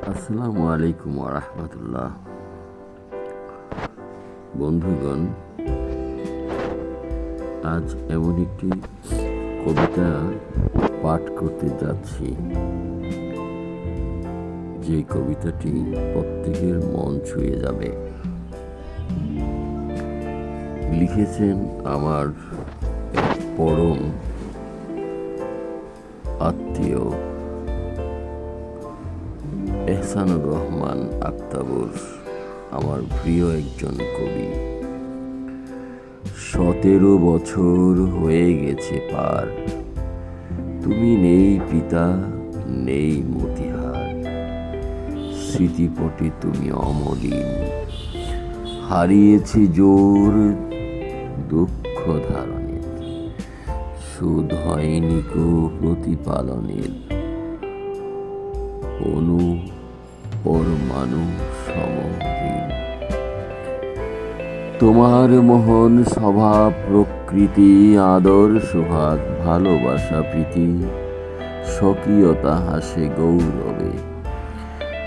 আসসালামু আলাইকুম রহমতুল্লাহ। বন্ধুগণ, আজ এমন একটি কবিতা পাঠ করতে যাচ্ছি। যে কবিতাটি প্রত্যেকের মন ছুঁয়ে যাবে। লিখেছেন আমার পরম আত্মীয় এহসানুর রহমান আক্তাবুর, আমার প্রিয় একজন কবি। সতেরো বছর হয়ে গেছে পার। তুমি নেই পিতা, নেই মতিহার। স্মৃতিপটে তুমি অমলিন। হারিয়েছি জোর দুঃখ ধারণের। সুদ হয়নি প্রতিপালনের। অনু পরমাণু সমহীন তোমার মোহন স্বভাব প্রকৃতি, আদর সোহাগ ভালোবাসা, প্রীতি, স্বকীয়তা, হাসে, গৌরবে।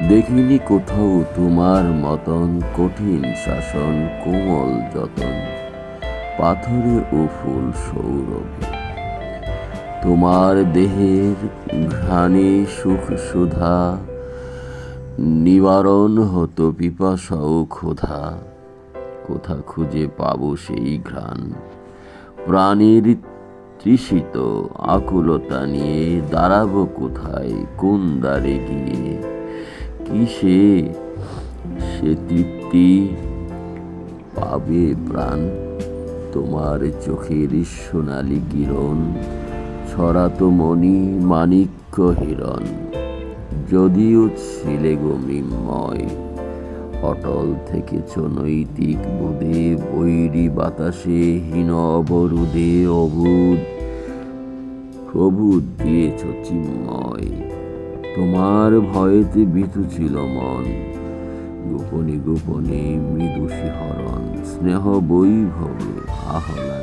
দেখিনি কোথাও তোমার মতন কঠিন শাসন, কোমল যতন, পাথরে ও ফুল সৌরভে। তোমার দেহের ঘ্রাণে সুখ সুধা নিবারণ হতো পিপাসা ও ক্ষুধা। কোথা খুঁজে পাবো সেই ঘ্রাণ? প্রাণীর তৃষিত আকুলতা নিয়ে দাঁড়াবো কোথায়? কোন দ্বারে গিয়ে? কিসে সে তৃপ্তি পাবে প্রাণ? তোমার চোখের সোনালি কিরণ, ছড়াতো মণি মাণিক্য হিরণ। যদিও ছিলে গো মৃন্ময় অটল থেকেছ নৈতিক বোধে, বৈরী বাতাসে হীন অবরুদে অবুধ প্রবুদ দিয়েছ চিন্ময়। তোমার ভয়েতে বিতু ছিল মন, গোপনে গোপনে মৃদু শিহরণ, স্নেহ বৈভবে আহ্লাদী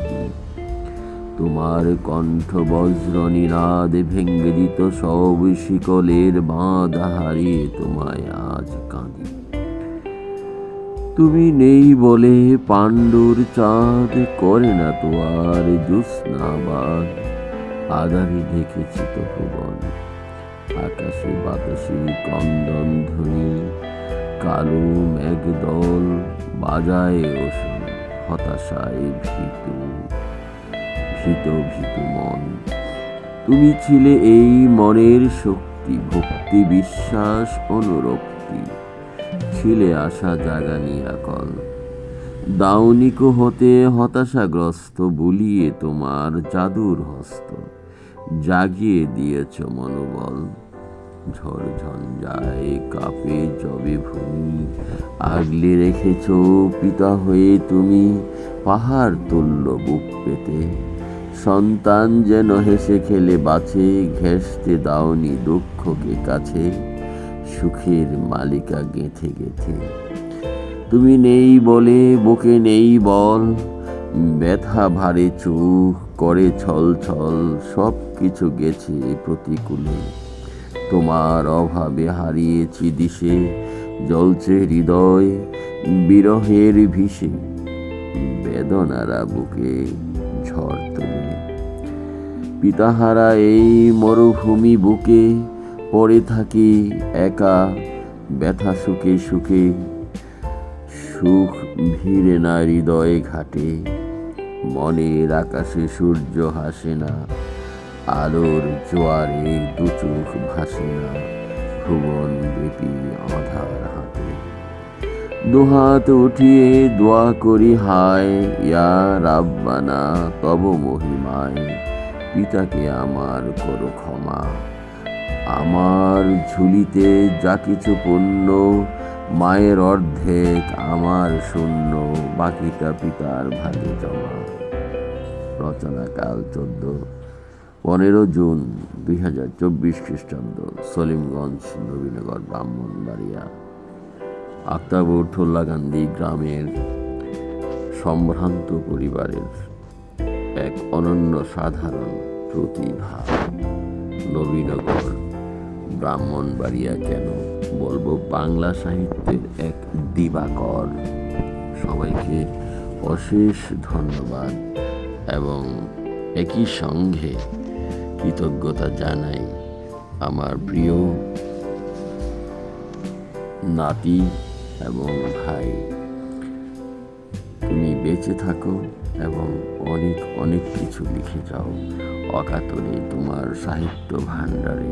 তোমার কণ্ঠ বজ্র নিনাদ ভেঙ্গে দিত সব শিকলের বাঁধ হারিয়ে তোমায় আজ কাঁদি। তুমি নেই বলে পাণ্ডুর চাঁদ করে না তো আর জ্যোৎস্নাবাদ দেখেছি তো ভুবন আকাশে বাতাসে কন্দন ধ্বনি, কালো মেঘদল বাজায় ওষুধ হতাশায় ভীতু। ভীত ভীত মন তুমি ছিলে এই মনের শক্তি, ভক্তি, বিশ্বাস, অনুরক্তি। ছিলে আশা জাগানি আকল দাউনিক হতে হতাশাগ্রস্ত, বুলিয়ে তোমার জাদুর হস্ত। জাগিয়ে দিয়েছ মনোবল। ঝড় ঝঞ্ঝায় কাপে জবে ভূমি। আগলে রেখেছ পিতা হয়ে তুমি পাহাড় তুল্য বুক পেতে। সন্তান যেন হেসে খেলে বাঁচে, ঘেঁষতে দাওনি দুঃখকে কাছে, সুখের মালিকা গেঁথে গেথে। তুমি নেই বলে, বুকে নেই বল, ব্যথা ভারে চোখ করে ছল ছল সব কিছু গেছে প্রতিকূলে। তোমার অভাবে হারিয়েছি দিশে, জ্বলছে হৃদয়, বিরহের ভিসে বেদনারা বুকে। পিতাহারা এই মরুভূমি বুকে পড়ে থাকি একা, ব্যথা সুখে সুখে, সুখ ভিড়ে না হৃদয়ে ঘাটে, মনের আকাশে সূর্য হাসে না, আলোর জোয়ারে দু চোখ ভাসে না, ভুবন ব্যাপী আধার হাতে। দুহাত উঠিয়ে দোয়া করি, হায় ইয়া রাব্বানা, তব মহিমায়। পিতাকে আমার করো ক্ষমা। আমার ঝুলিতে যা কিছু পুণ্য, মায়ের অর্ধেক আমার শূন্য, বাকিটা পিতার ভাগে জমা। রচনাকাল চোদ্দ, পনেরো জুন দুই হাজার চব্বিশ খ্রিস্টাব্দ, সলিমগঞ্জ, নবীনগর, ব্রাহ্মণবাড়িয়া। আক্তাবুর ঠোল্লা গান্ধী গ্রামের সম্ভ্রান্ত পরিবারের এক অনন্য সাধারণ প্রতিভা। নবীনগর, ব্রাহ্মণবাড়িয়া কেন বলব বাংলা সাহিত্যের এক দিবাকর। সবাইকে অশেষ ধন্যবাদ এবং একই সঙ্গে কৃতজ্ঞতা জানাই আমার প্রিয় নাতি এবং ভাই। বেঁচে থাকো এবং অনেক অনেক কিছু লিখে যাও। অকাতরে তোমার সাহিত্য ভাণ্ডারে